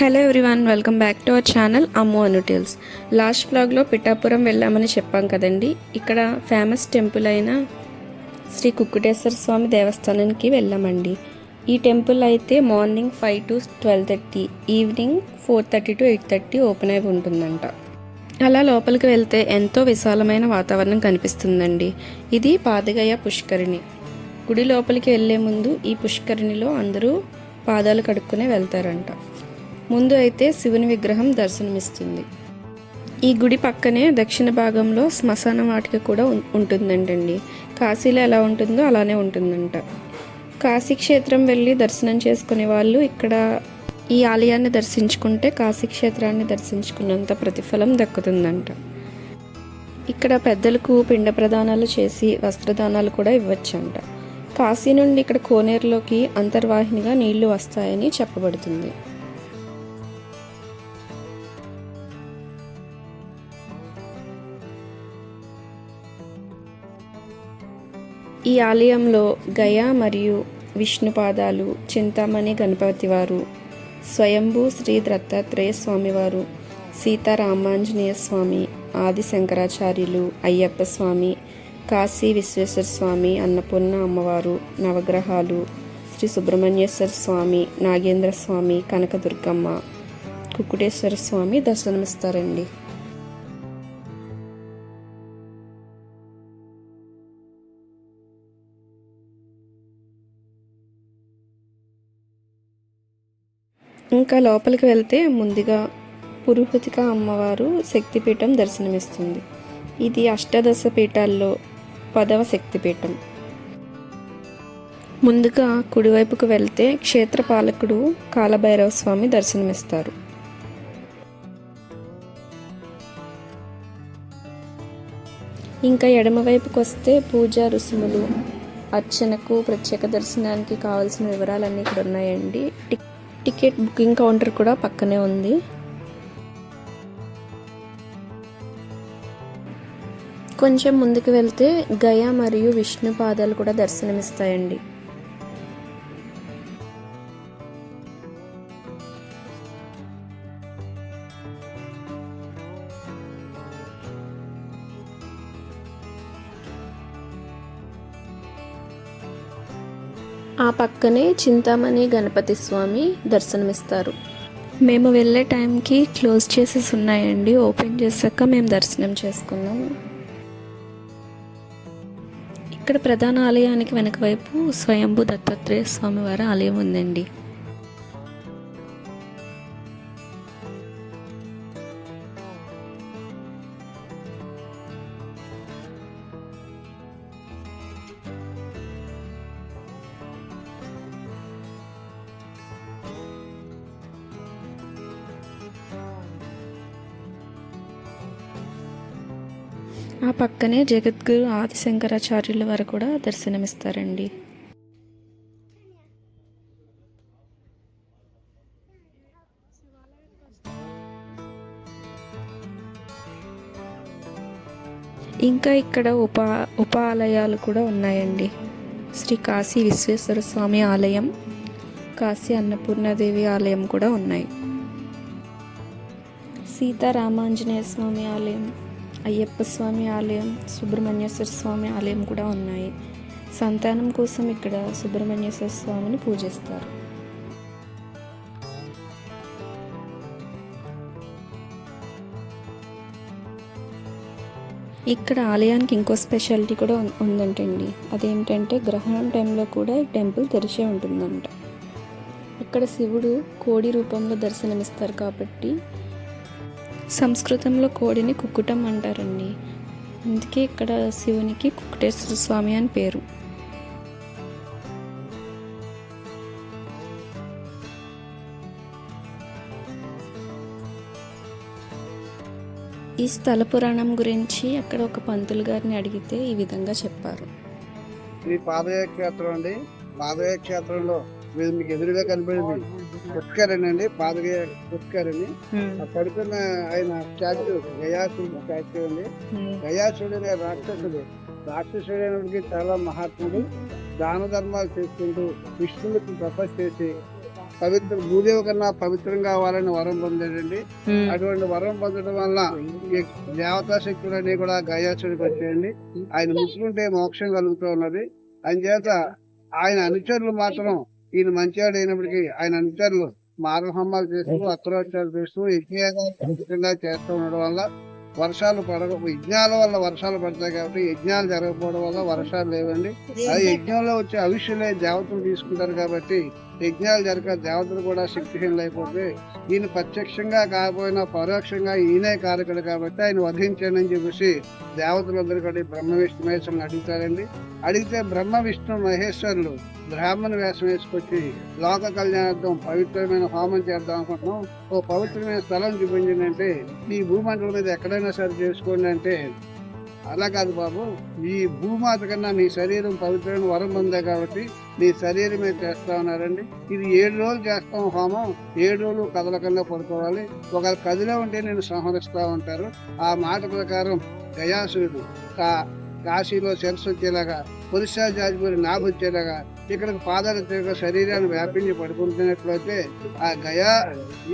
Hello everyone welcome back to our channel Ammu అనుటిల్స్ last బ్లాగ్లో పిఠాపురం వెళ్ళామని చెప్పాం కదండి. ఇక్కడ ఫేమస్ టెంపుల్ అయిన శ్రీ కుక్కుటేశ్వర స్వామి దేవస్థానానికి వెళ్ళామండి. ఈ టెంపుల్ అయితే morning five to twelve thirty evening four thirty to eight thirty open అయి ఉంటుందంట. అలా లోపలికి వెళ్తే ఎంతో విశాలమైన వాతావరణం కనిపిస్తుందండి. ఇది పాదగయ పుష్కరిణి. గుడి లోపలికి వెళ్ళే ముందు ఈ పుష్కరిణిలో అందరూ పాదాలు కడుక్కునే వెళ్తారంట. ముందు అయితే శివుని విగ్రహం దర్శనమిస్తుంది. ఈ గుడి పక్కనే దక్షిణ భాగంలో శ్మశాన వాటిక కూడా ఉంటుందంటండి. కాశీలో ఎలా ఉంటుందో అలానే ఉంటుందంట. కాశీ క్షేత్రం వెళ్ళి దర్శనం చేసుకునే వాళ్ళు ఇక్కడ ఈ ఆలయాన్ని దర్శించుకుంటే కాశీ క్షేత్రాన్ని దర్శించుకున్నంత ప్రతిఫలం దక్కుతుందంట. ఇక్కడ పెద్దలకు పిండ ప్రదానాలు చేసి వస్త్రదానాలు కూడా ఇవ్వచ్చంట. కాశీ నుండి ఇక్కడ కోనేరులోకి అంతర్వాహినిగా నీళ్ళు వస్తాయని చెప్పబడుతుంది. ఈ ఆలయంలో గయా మరియు విష్ణుపాదాలు చింతామణి గణపతి వారు స్వయంభూ శ్రీ దత్తాత్రేయ స్వామివారు సీతారామాంజనేయ స్వామి ఆది శంకరాచార్యులు అయ్యప్ప స్వామి కాశీ విశ్వేశ్వర స్వామి అన్నపూర్ణ అమ్మవారు నవగ్రహాలు శ్రీ సుబ్రహ్మణ్యేశ్వర స్వామి నాగేంద్ర స్వామి కనకదుర్గమ్మ కుక్కుటేశ్వర స్వామి దర్శనమిస్తారండి. ఇంకా లోపలికి వెళ్తే ముందుగా పురుహుతిక అమ్మవారు శక్తిపీఠం దర్శనమిస్తుంది. ఇది అష్టాదశ పీఠాల్లో పదవ శక్తిపీఠం. ముందుగా కుడివైపుకు వెళ్తే క్షేత్రపాలకుడు కాలభైరవ స్వామి దర్శనమిస్తారు. ఇంకా ఎడమవైపుకు వస్తే పూజా రుసుములు అర్చనకు ప్రత్యేక దర్శనానికి కావాల్సిన వివరాలన్నీ ఇక్కడ ఉన్నాయండి టిక్ టికెట్ బుకింగ్ కౌంటర్ కూడా పక్కనే ఉంది. కొంచెం ముందుకు వెళ్తే గయ మరియు విష్ణు పాదాలు కూడా దర్శనమిస్తాయండి. ఆ పక్కనే చింతామణి గణపతి స్వామి దర్శనమిస్తారు. మేము వెళ్ళే టైంకి క్లోజ్ చేసేసి ఉన్నాయండి. ఓపెన్ చేశాక మేము దర్శనం చేసుకున్నాం ఇక్కడ ప్రధాన ఆలయానికి వెనక వైపు స్వయంభూ దత్తాత్రేయ స్వామి వారి ఆలయం ఉందండి. ఆ పక్కనే జగద్గురు ఆదిశంకరాచార్యుల వారు కూడా దర్శనమిస్తారండి. ఇంకా ఇక్కడ ఉప ఉప ఆలయాలు కూడా ఉన్నాయండి. శ్రీ కాశీ విశ్వేశ్వర స్వామి ఆలయం కాశీ అన్నపూర్ణాదేవి ఆలయం కూడా ఉన్నాయి. సీతారామాంజనేయ స్వామి ఆలయం. అయ్యప్ప స్వామి ఆలయం సుబ్రహ్మణ్యేశ్వర స్వామి ఆలయం కూడా ఉన్నాయి. సంతానం కోసం ఇక్కడ సుబ్రహ్మణ్యేశ్వర స్వామిని పూజిస్తారు. ఇక్కడ ఆలయానికి ఇంకో స్పెషాలిటీ కూడా ఉందంటండి. అదేంటంటే గ్రహణం టైంలో కూడా ఈ టెంపుల్ తెరిచే ఉంటుందంట. ఇక్కడ శివుడు కోడి రూపంలో దర్శనమిస్తారు కాబట్టి సంస్కృతంలో కోడిని కుక్కుటం అంటారండి. అందుకే ఇక్కడ శివునికి కుక్కుటేశ్వర స్వామి అని పేరు. ఈ స్థల పురాణం గురించి అక్కడ ఒక పంతులు గారిని అడిగితే ఈ విధంగా చెప్పారు. ఇది పాదయ క్షేత్రం అండి. పాదయ క్షేత్రంలో మీకు ఎదురుగా కనపడింది పాదగయ పుష్కరణి ఆ పడుకున్న ఆయన స్టాచ్యూ గయాసుడు స్టాచ్యూ అండి. గయాసుడు అనే రాక్షసుడు. రాక్షసుడైనడికి చాలా మహాత్ముడు. దాన ధర్మాలు చేసుకుంటూ విష్ణువుకి తపస్సు చేసి పవిత్ర భూదేవి కన్నా పవిత్రం కావాలని వరం పొందాడండి. అటువంటి వరం పొందడం వల్ల దేవతా శక్తులన్నీ కూడా గయాసుడికి వచ్చాయండి. ఆయన ముట్టుకుంటే మోక్షం కలుగుతూ ఉన్నది. అంచేత ఆయన అనుచరులు మాత్రం ఈయన మంచివాడు అయినప్పటికీ ఆయన అనుచరులు మారహమ్మాలు చేస్తూ అక్రోచాలు చేస్తూ యజ్ఞంగా చేస్తూ ఉండడం వల్ల వర్షాలు పడక యజ్ఞాల వల్ల వర్షాలు పడతాయి కాబట్టి యజ్ఞాలు జరగకపోవడం వల్ల వర్షాలు లేవండి. అది యజ్ఞంలో వచ్చే అవిష్యులే దేవతలు తీసుకుంటారు కాబట్టి యజ్ఞాలు జరగ దేవతలు కూడా శక్తిహీనులు అయిపోతే ఈయన ప్రత్యక్షంగా కాకపోయినా పరోక్షంగా ఈయనే కారకుడు కాబట్టి ఆయన వధించానని చెప్పేసి దేవతలందరూ కూడా బ్రహ్మ విష్ణు మహేశ్వరుని అడుగుతారండి. అడిగితే బ్రహ్మ విష్ణు మహేశ్వరులు బ్రాహ్మణ వేషం వేసుకొచ్చి లోక కళ్యాణార్థం పవిత్రమైన హోమం చేద్దాం అనుకుంటున్నాం. ఓ పవిత్రమైన స్థలం చూపించిందంటే ఈ భూమండలం మీద ఎక్కడైనా సరే చేసుకోండి అంటే అలా కాదు బాబు. ఈ భూమాత కన్నా నీ శరీరం పవిత్రమైన వరం ఉందే కాబట్టి నీ శరీరమే చేస్తా ఉన్నారండి? ఇది ఏడు రోజులు చేస్తాం హోమం. ఏడు రోజులు కదలకుండా పడుకోవాలి. ఒకవేళ కదిలే ఉంటే నేను సంహరిస్తా ఉంటారు. ఆ మాట ప్రకారం గయాసుడు కా కాశీలో శిరస్సు వచ్చేలాగా పురుష జాజిపూరి వచ్చేలాగా ఇక్కడికి పాదాలు తిరగ శరీరాన్ని వ్యాపించి పడుకుంటున్నట్లయితే ఆ గయా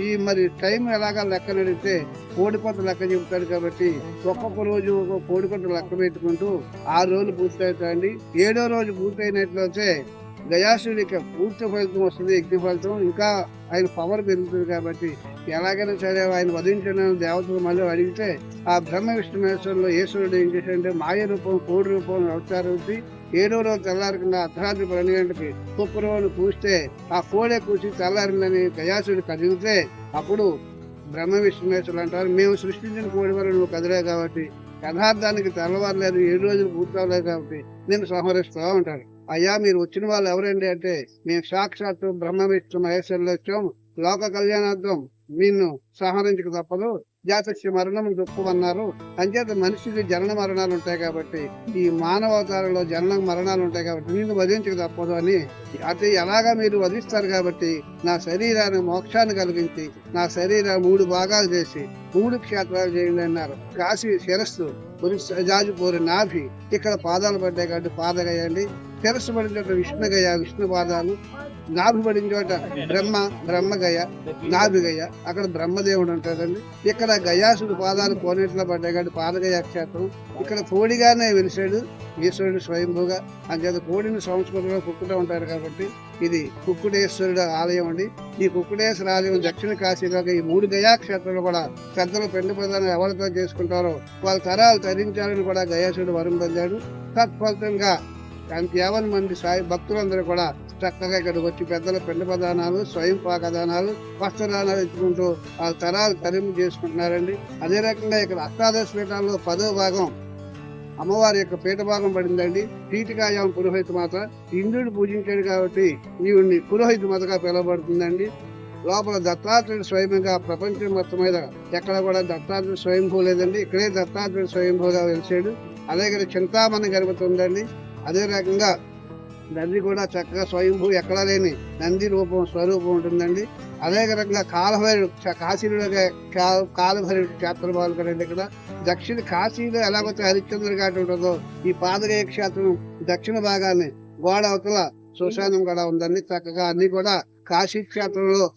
ఈ మరి టైం ఎలాగా లెక్క నడిస్తే కోడికొంత లెక్క చెబుతాడు కాబట్టి ఒక్కొక్క రోజు ఒక్కొక్క కోడికొంత లెక్క పెట్టుకుంటూ ఆరు రోజులు పూర్తవుతాయండి. ఏడో రోజు పూర్తయినట్లయితే గయాసుడికి పూర్తి ఫలితం వస్తుంది యజ్ఞ ఫలితం. ఇంకా ఆయన పవర్ పెరుగుతుంది కాబట్టి ఎలాగైనా సరే ఆయన వధించిన దేవతలు మళ్ళీ అడిగితే ఆ బ్రహ్మ విష్ణుమేశ్వరంలో ఈశ్వరుడు ఏం చేశాడంటే మాయ రూపం కోడి రూపం అవతారించి ఏడో రోజు తెల్లారకుండా అర్ధరాత్రి పన్నెండు గంటలకి కుక్క కూస్తే ఆ కోడే కూసి తెల్లారిందని గయాసుడు కదిలితే అప్పుడు బ్రహ్మ విష్ణుమేశ్వరులు అంటారు మేము సృష్టించిన కోడి వల్ల నువ్వు కదిలే కాబట్టి యథార్థానికి తెల్లవారలేదు ఏడు రోజులు పూర్తవలేదు కాబట్టి నేను సంహరిస్తా ఉంటాడు అయ్యా మీరు వచ్చిన వాళ్ళు ఎవరండి అంటే మేము సాక్షాత్తు బ్రహ్మ విష్ణు మహేశ్వరులు వచ్చాము. లోక కళ్యాణార్థం వీళ్ళు సంహరించక తప్పదు. జాతస్య మరణం దుఃఖమన్నారు అంచేత మనిషికి జనన మరణాలు ఉంటాయి కాబట్టి ఈ మానవతారంలో జనన మరణాలు ఉంటాయి కాబట్టి నిన్ను వధించక తప్పదు అని అది ఎలాగా మీరు వధిస్తారు కాబట్టి నా శరీరాన్ని మోక్షాన్ని కలిగించి నా శరీరం మూడు భాగాలు చేసి మూడు క్షేత్రాలు చేయండి అన్నారు. కాశీ శిరస్సు జాజిపూరి నాభి ఇక్కడ పాదాలు పడ్డాయి కాబట్టి పాదగయండి. శిరస్సు పడినట్టు విష్ణుగయ్య విష్ణుగయ విష్ణు పాదాలు నాభిపడిన చోట బ్రహ్మ బ్రహ్మగయ నాభిగయ అక్కడ బ్రహ్మదేవుడు ఉంటాడండి. ఇక్కడ గయాసుడు పాదాలు కోనేట్లో పడ్డాయి కాబట్టి పాదగయ క్షేత్రం. ఇక్కడ కోడిగానే వెలిసాడు ఈశ్వరుడు స్వయంభూగా. అంచేత కోడిని సంస్కృతంలో కుక్కుతూ ఉంటారు కాబట్టి ఇది కుక్కుడేశ్వరుడు ఆలయం అండి. ఈ కుక్కుడేశ్వర ఆలయం దక్షిణ కాశీలో ఈ మూడు గయా క్షేత్రాలు కూడా పెద్దలు పెండు ప్రధానం ఎవరితో చేసుకుంటారో వాళ్ళ తరాలు తరించాలని కూడా గయాసుడు వరం పొందాడు. తత్ఫలితంగా యావన్ మంది సాయి భక్తులందరూ కూడా చక్కగా ఇక్కడికి వచ్చి పెద్దల పిండ ప్రదానాలు స్వయం పాకదానాలు వస్త్రదానాలు ఇచ్చుకుంటూ వాళ్ళ తరాలు తరిమి చేసుకుంటున్నారండి. అదే రకంగా ఇక్కడ అష్టాదశ పీఠాల్లో పదో భాగం అమ్మవారి యొక్క పీఠ భాగం పడిందండి. టీటికాయం పురోహిత మాత ఇంద్రుడు పూజించాడు కాబట్టి ఈవిడ్ని పురోహిత మాతగా పిలువబడుతుందండి. లోపల దత్తాత్రేయుడు స్వయంగా ప్రపంచం మొత్తం మీద ఎక్కడ కూడా దత్తాత్రేయుడు స్వయంభూ లేదండి. ఇక్కడే దత్తాత్రేయుడు స్వయంభూగా వెలిసాడు అలాగే చింతామణి గర్భతుందండి అదే రకంగా నంది కూడా చక్కగా స్వయంభూ ఎక్కడా లేని నంది రూపం స్వరూపం ఉంటుందండి. అదే రకంగా కాలభైరుడు కాశీలో కా- క్షేత్రం క్షేత్ర బాగుంటారండి ఇక్కడ. దక్షిణ కాశీలో ఎలాగైతే హరిశ్చంద్ర ఘాట్ ఉంటుందో ఈ పాదగయ క్షేత్రం దక్షిణ భాగాన్ని గోడ అవతల శ్మశానం కూడా ఉందండి. చక్కగా అన్ని కూడా కాశీ క్షేత్రంలో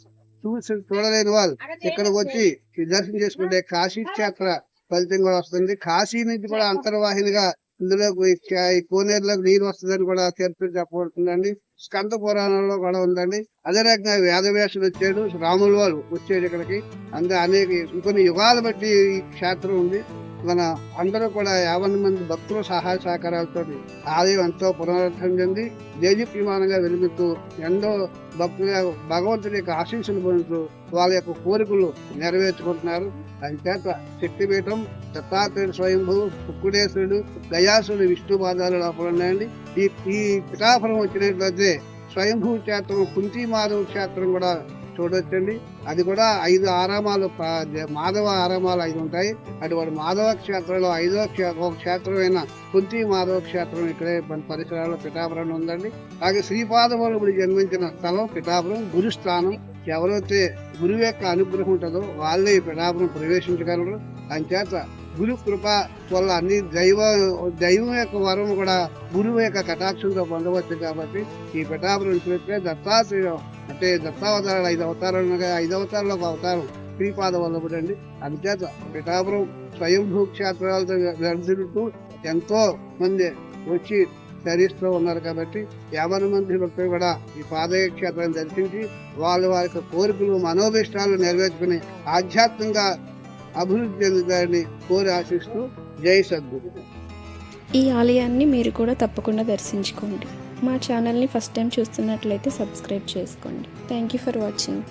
చూసి చూడలేని వాళ్ళు ఇక్కడికి వచ్చి దర్శనం చేసుకుంటే కాశీ క్షేత్ర ఫలితం కూడా వస్తుంది. కాశీ నుంచి కూడా అంతర్వాహినిగా ఇందులో ఈ కోనేరులోకి నీరు వస్తుందని కూడా చరిత్ర చెప్పబడుతుందండి. స్కంద పురాణంలో కూడా ఉందండి. అదే రకంగా వేదవ్యాసుడు వచ్చాడు. రాముల వారు వచ్చాడు ఇక్కడికి. అందు అనేక కొన్ని యుగాలు బట్టి ఈ క్షేత్రం ఉంది. మన అందరూ కూడా యాభై మంది భక్తుల సహాయ సహకారాలతో ఆలయం ఎంతో పునరుద్ధరణ చెంది దేదీప్యమానంగా వెలుగుతూ ఎంతో భక్తుల భగవంతుడి యొక్క ఆశీస్సులు పొందుతూ వాళ్ళ యొక్క కోరికలు నెరవేర్చుకుంటున్నారు. అంచేత శక్తిపీఠం దత్తాత్రేయుడు స్వయంభూ కుక్కుడేశ్వరుడు గయాసుడు విష్ణు పాదాలు లోపల ఉన్నాయండి. ఈ ఈ పిఠాఫలం వచ్చినట్లయితే స్వయంభూ క్షేత్రం కుంతి మాధవ క్షేత్రం కూడా చూడొచ్చండి. అది కూడా ఐదు ఆరామాలు మాధవ ఆరామాలు ఐదు ఉంటాయి. అటువంటి మాధవ క్షేత్రంలో ఐదో క్షే- ఒక క్షేత్రమైన కుంతి మాధవ క్షేత్రం ఇక్కడే పరిసరాల్లో పిఠాపురం ఉందండి. అలాగే శ్రీపాదవల్లుడు జన్మించిన స్థలం పిఠాపురం. గురుస్థానం ఎవరైతే గురువు యొక్క అనుగ్రహం ఉంటుందో వాళ్ళే ఈ పిఠాపురం ప్రవేశించగలరు. అంచేత గురు కృప వల్ల అన్ని దైవ దైవం యొక్క వరం కూడా గురువు యొక్క కటాక్షంతో పొందవచ్చు కాబట్టి ఈ పిఠాపురం చూస్తే దత్తాత్రేయ అంటే దత్తావతారాలు ఐదు అవతారాలు ఐదు అవతారాలు ఒక అవతారం శ్రీపాద వల్లభుడు అండి. అందుచేత పిఠాపురం స్వయంభూ క్షేత్రాలతో దర్శిస్తూ ఎంతో మంది వచ్చి ధరిస్తూ ఉన్నారు కాబట్టి యాభై మంది భక్తులు కూడా ఈ పాదయ క్షేత్రాన్ని దర్శించి వాళ్ళ వారి కోరికలు మనోభిష్టాలు నెరవేర్చుకుని ఆధ్యాత్మికంగా అభివృద్ధి చెందుతారని కోరి ఆశిస్తూ జై సద్గురు. ఈ ఆలయాన్ని మీరు కూడా తప్పకుండా దర్శించుకోండి. మా ఛానల్ని ఫస్ట్ టైం చూస్తున్నట్లయితే సబ్స్క్రైబ్ చేసుకోండి. Thank you for watching